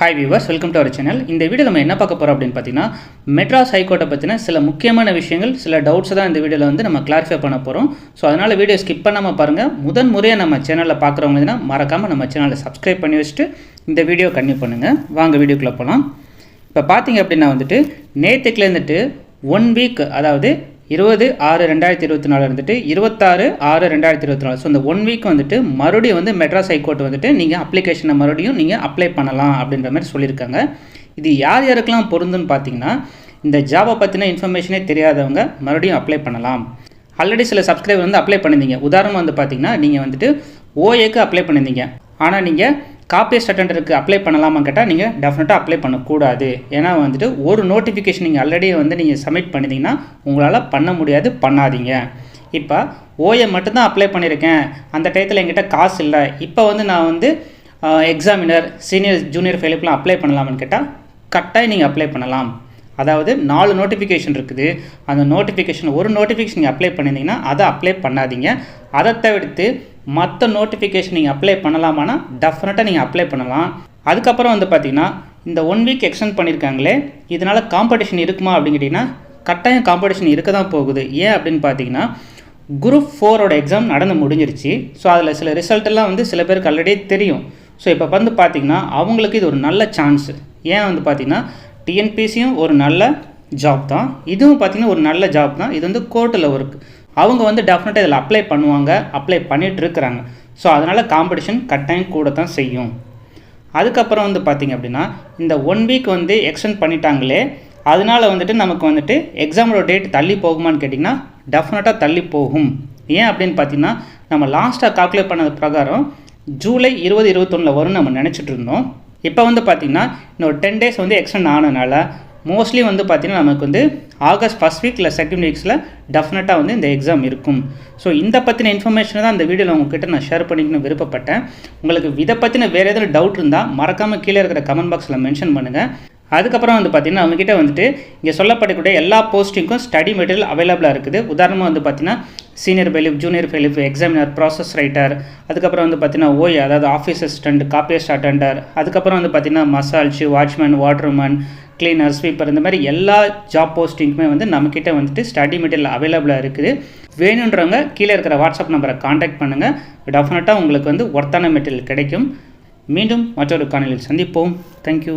Hi viewers welcome to our channel இந்த video நம்ம என்ன பார்க்க போகிறோம் அப்படின்னு பார்த்தீங்கன்னா மெட்ராஸ் ஹைகோர்ட்டை பற்றின சில முக்கியமான விஷயங்கள் சில டவுட்ஸை தான் இந்த வீடியோவில் வந்து நம்ம கிளாரிஃபை பண்ண போகிறோம் ஸோ அதனால் வீடியோ ஸ்கிப் பண்ணாமல் பாருங்கள் முதன் முறையாக நம்ம சேனலில் பார்க்குறவங்க மறக்காமல் நம்ம சேனலை சப்ஸ்கிரைப் பண்ணி வச்சுட்டு இந்த வீடியோ கன்டினியூ பண்ணுங்கள் வாங்க வீடியோக்குள்ளே போகலாம் இப்போ பார்த்தீங்க அப்படின்னா வந்துட்டு நேற்றுக்குலேருந்துட்டு ஒன் வீக் அதாவது இருபது ஆறு ரெண்டாயிரத்தி இருபத்தி நாலு வந்துட்டு இருபத்தாறு ஆறு ரெண்டாயிரத்தி இருபத்தி நாலு. ஸோ இந்த ஒன் வீக் வந்துட்டு மறுபடியும் வந்து மெட்ராஸ் ஹைகோர்ட் வந்துட்டு நீங்கள் அப்ளிகேஷனை மறுபடியும் நீங்கள் அப்ளை பண்ணலாம் அப்படின்ற மாதிரி சொல்லியிருக்காங்க. இது யார் யாருக்கெல்லாம் பொருந்துன்னு பார்த்தீங்கன்னா இந்த ஜாபை பற்றின இன்ஃபர்மேஷனே தெரியாதவங்க மறுபடியும் அப்ளை பண்ணலாம். ஆல்ரெடி சில சப்ஸ்கிரைபர் வந்து அப்ளை பண்ணியிருந்தீங்க. உதாரணம் வந்து பார்த்தீங்கன்னா நீங்கள் வந்துட்டு ஓஏக்கு அப்ளை பண்ணியிருந்தீங்க. ஆனால் நீங்கள் காப்பியஸ் அட்டண்டருக்கு அப்ளை பண்ணலாமா கேட்டால் நீங்கள் டெஃபினட்டாக அப்ளை பண்ணக்கூடாது. ஏன்னா வந்துட்டு ஒரு நோட்டிஃபிகேஷன் நீங்கள் ஆல்ரெடி வந்து நீங்கள் சப்மிட் பண்ணிட்டீங்கன்னா உங்களால் பண்ண முடியாது பண்ணாதீங்க. இப்போ ஓஏ மட்டும்தான் அப்ளை பண்ணியிருக்கேன் அந்த டயத்தில் என்கிட்ட காசு இல்லை. இப்போ வந்து நான் வந்து எக்ஸாமினர் சீனியர் ஜூனியர் ஃபெயிலுக்குலாம் அப்ளை பண்ணலாமான்னு கேட்டால் கட்டாயம் நீங்கள் அப்ளை பண்ணலாம். அதாவது நாலு நோட்டிஃபிகேஷன் இருக்குது. அந்த நோட்டிஃபிகேஷன் ஒரு நோட்டிஃபிகேஷன் நீங்கள் அப்ளை பண்ணியிருந்தீங்கன்னா அதை அப்ளை பண்ணாதீங்க. அதை தவிர்த்து மற்ற நோட்டிஃபிகேஷன் நீங்கள் அப்ளை பண்ணலாமான்னா டெஃபினட்டாக நீங்கள் அப்ளை பண்ணலாம். அதுக்கப்புறம் வந்து பார்த்தீங்கன்னா இந்த ஒன் வீக் எக்ஸ்டெண்ட் பண்ணியிருக்காங்களே இதனால் காம்படிஷன் இருக்குமா அப்படின்னு கேட்டிங்கன்னா கட்டாயம் காம்படிஷன் இருக்க தான் போகுது. ஏன் அப்படின்னு பார்த்தீங்கன்னா குரூப் ஃபோரோட எக்ஸாம் நடந்து முடிஞ்சிருச்சு. ஸோ அதில் சில ரிசல்ட்டெல்லாம் வந்து சில பேருக்கு ஆல்ரெடி தெரியும். ஸோ இப்போ வந்து பார்த்திங்கன்னா அவங்களுக்கு இது ஒரு நல்ல சான்ஸு ஏன் வந்து பார்த்திங்கன்னா டிஎன்பிசியும் ஒரு நல்ல ஜாப் தான். இதுவும் பார்த்திங்கன்னா ஒரு நல்ல ஜாப் தான். இது வந்து கோர்ட்டில் ஒர்க் அவங்க வந்து டெஃபினட்டாக இதில் அப்ளை பண்ணுவாங்க அப்ளை பண்ணிகிட்டு இருக்கிறாங்க. ஸோ அதனால் காம்படிஷன் கட்டாயம் கூட தான் செய்யும். அதுக்கப்புறம் வந்து பார்த்திங்க அப்படின்னா இந்த ஒன் வீக் வந்து எக்ஸ்டெண்ட் பண்ணிட்டாங்களே அதனால வந்துட்டு நமக்கு வந்துட்டு எக்ஸாமோட டேட் தள்ளி போகுமான்னு கேட்டிங்கன்னா டெஃபினட்டாக தள்ளி போகும். ஏன் அப்படின்னு பார்த்தீங்கன்னா நம்ம லாஸ்ட்டாக கால்குலேட் பண்ணது பிரகாரம் ஜூலை இருபது இருபத்தொன்னில் வரும்னு நம்ம நினச்சிட்டு இருந்தோம். இப்போ வந்து பார்த்திங்கன்னா இன்னொரு டென் டேஸ் வந்து எக்ஸ்டெண்ட் ஆனதுனால மோஸ்ட்லி வந்து பார்த்திங்கன்னா நமக்கு வந்து ஆகஸ்ட் ஃபஸ்ட் வீக் இல்லை செகண்ட் வீக்ஸில் டெஃபினட்டாக வந்து இந்த எக்ஸாம் இருக்கும். ஸோ இந்த பற்றின இன்ஃபர்மேஷனை தான் இந்த வீடியோவில் உங்ககிட்ட நான் ஷேர் பண்ணிக்கணும்னு விருப்பப்பட்டேன். உங்களுக்கு இதை பற்றின வேறு எதுவும் டவுட் இருந்தால் மறக்காமல் கீழே இருக்கிற கமெண்ட் பாக்ஸில் மென்ஷன் பண்ணுங்கள் அதுக்கப்புறம் வந்து பார்த்திங்கன்னா அவங்ககிட்ட வந்துட்டு இங்கே சொல்லப்படக்கூடிய எல்லா போஸ்டிங்க்கும் ஸ்டடி மெட்டீரியல் அவைலபிளாக இருக்குது. உதாரணமாக வந்து பார்த்திங்கன்னா senior bailiff junior bailiff examiner process writer அதுக்கப்புறம் வந்து பார்த்திங்கன்னா ஓய் அதாவது ஆஃபீஸ் அசிஸ்டண்ட் காப்பியஸ்ட் அட்டண்டர் அதுக்கப்புறம் வந்து பார்த்திங்கன்னா மசால்ச்சு வாட்ச்மேன் வாட்டர்மேன் கிளீனர் ஸ்வீப்பர் இந்த மாதிரி எல்லா ஜாப் போஸ்டிங்குமே வந்து நம்மக்கிட்ட வந்துட்டு ஸ்டடி மெட்டீரியல் அவைலபிளாக இருக்குது. வேணுன்றவங்க கீழே இருக்கிற வாட்ஸ்அப் நம்பரை காண்டாக்ட் பண்ணுங்கள் டெஃபினட்டாக உங்களுக்கு வந்து ஒர்த்தான மெட்டீரியல் கிடைக்கும். மீண்டும் மற்றொரு காணொலியில் சந்திப்போம். தேங்க்யூ